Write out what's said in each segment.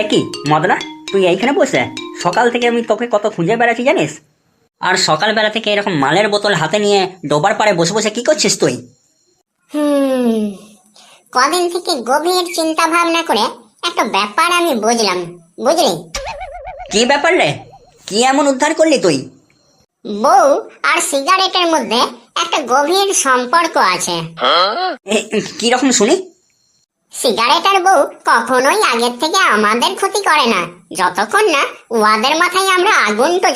এ কি মদনা তুই এইখানে বসে? সকাল থেকে আমি তোকে কত খুঁজে বেড়াচ্ছি জানিস? আর সকালবেলা থেকে এরকম মালের বোতল হাতে নিয়ে ডোবার পাড়ে বসে বসে কি করছিস তুই? হুম কদিন থেকে গভীর চিন্তা ভাবনা করে একটা ব্যাপার আমি বুঝলাম বুঝলি? কি ব্যাপার রে? কি এমন উদ্ধার করলি তুই? বউ আর সিগারেটের মধ্যে একটা গভীর সম্পর্ক আছে। কি রকম শুনি? সিগারেট আর বউ কখনোই আগের থেকে আমাদের ক্ষতি করে না। যতক্ষণ না উহাদের মাথায় আমরা আগুন তো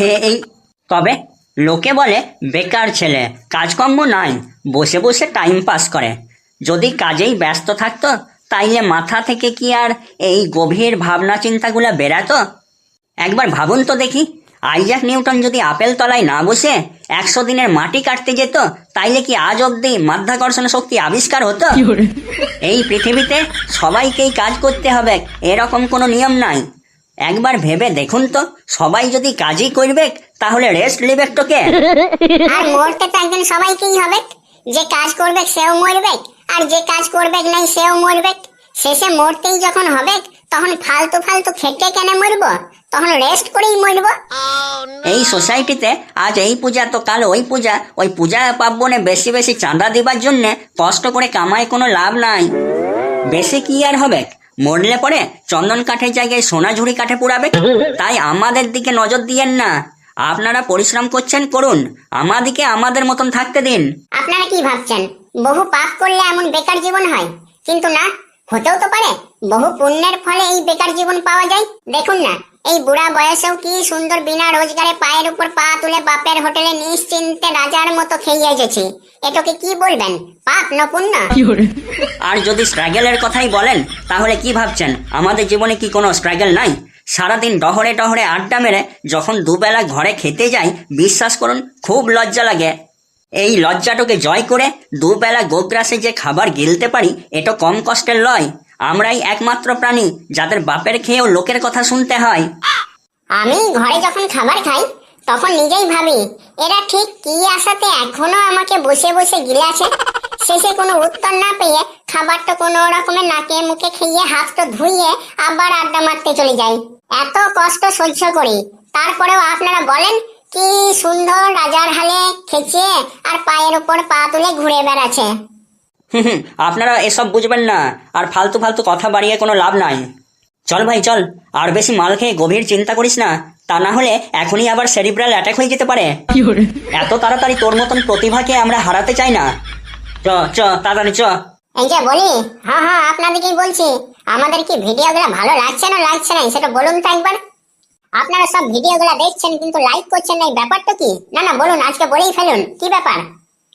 এই তবে লোকে বলে, বেকার ছেলে, কাজকর্ম নাই, বসে বসে টাইম পাস করে। যদি কাজেই ব্যস্ত থাকতো, তাইলে মাথা থেকে কি আর এই গভীর ভাবনা চিন্তাগুলো বেরাতো? একবার ভাবুন তো দেখি। আইজাক নিউটন যদি আপেল তলায় না বসে একশো দিনের মাটি কাটতে যেত তাইলে কি আজ অব্দি মাধ্যাকর্ষণ শক্তি আবিষ্কার হতো? এই পৃথিবীতে সবাইকেই কাজ করতে হবে এরকম কোনো নিয়ম নাই। একবার ভেবে দেখুন তো সবাই যদি কাজই করবে তাহলে রেস্ট নেবে তোকে আর মরতে তো একদিন সবাইকেই হবে। যে কাজ করবে সেও মরবে আর যে কাজ করবে নাই সেও মরবে। শেষে মরতেই যখন হবে তখন ফালতু ফালতু খেটে কেন মরব? তখন রেস্ট করেই মরব এই সোসাইটিতে আজ এই পূজা তো কাল ওই পূজা। ওই পূজা পার্বণে বেশি বেশি চাঁদা দিবার জন্য কষ্ট করে কামায় কোনো লাভ নাই। বেশি কি আর হবে? মরলে পরে চন্দন কাঠের জায়গায় সোনা ঝুড়ি কাঠে পুরাবে তাই আমাদের দিকে নজর দিয়েন না। আপনারা পরিশ্রম করছেন করুন। আমাদিকে আমাদের মতন থাকতে দিন। আপনারা কি ভাবছেন? বহু পাপ করলে এমন বেকার জীবন হয়? কিন্তু না হতেও তো পারে। বহু পুণ্যের ফলে এই বেকার জীবন পাওয়া যায়। দেখুন না এই বুড়া বয়সেও কি সুন্দর বিনা রোজগারে পায়ের উপর পা তুলে বাপের হোটেলে নিশ্চিন্তে রাজার মতো খেয়ে এসেছি। এটাকে কি বলবেন? পাপ না পুণ্য? আর যদি স্ট্রাগেলের কথাই বলেন তাহলে কি ভাবছেন? আমাদের জীবনে কি কোনো স্ট্রাগল নাই? সারাদিন ডহরে ডহরে আড্ডা মেরে যখন দুবেলা ঘরে খেতে যাই বিশ্বাস করুন খুব লজ্জা লাগে। এই লজ্জাটাকে জয় করে দুবেলা গোগ্রাসে যে খাবার গিলতে পারি, এটা কম কষ্টের লয়। আমরাই একমাত্র প্রাণী যাদের বাপের খেয়েও লোকের কথা শুনতে হয়। আমি ঘরে যখন খাবার খাই, তখন নিজেই ভাবি, এরা ঠিক কি আশাতে এখনও আমাকে বসে বসে গিলাছে? শেষে কোনো উত্তর না পেয়ে খাবারটা কোনো রকমের নাকে মুখে খেয়ে হাত তো ধুইয়ে আবার আড্ডা মারতে চলে যাই। এত কষ্ট সহ্য করি। তারপরেও আপনারা বলেন কি সুন্দর রাজার হালে খেছে আর পায়ের উপর পা তুলে ঘুরে বেড়াচ্ছে। হুম, আপনারা এসব বুঝবেন না আর ফালতু ফালতু কথা বাড়িয়ে কোনো লাভ নাই। চল ভাই চল আর বেশি মাল খেয়ে গভীর চিন্তা করিস না তা না হলে এখনই আবার সেরিব্রাল অ্যাটাক হয়ে যেতে পারে। এত তাড়াতাড়ি তোর মতন প্রতিভাকে আমরা হারাতে চাই না। চ চ তাড়াতাড়ি চ। এই যে বলি হ্যাঁ হ্যাঁ আপনাদেরকেই বলছি আমাদের কি ভিডিওগুলো ভালো লাগছে না লাগছে না? সেটা বলুন তো একবার। আপনারা সব ভিডিওগুলো দেখছেন কিন্তু লাইক করছেন না এই ব্যাপারটা কি? না না বলুন আজকে বলেই ফেলুন কি ব্যাপার?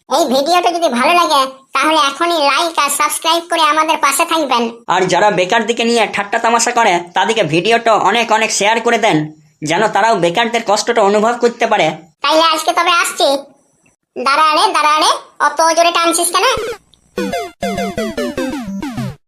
এই ভিডিওটা যদি ভালো লাগে তাহলে এখনই লাইক আর সাবস্ক্রাইব করে আমাদের পাশে থাকবেন। আর যারা বেকার দিকে নিয়ে ঠাট্টা তামাশা করে তাদেরকে ভিডিওটা অনেক অনেক শেয়ার করে দেন যেন তারাও বেকারদের কষ্টটা অনুভব করতে পারে। তাইলে আজকে তবে আসছি। দাঁড়াড়ে দাঁড়াড়ে অত জোরে টানছিস কেন?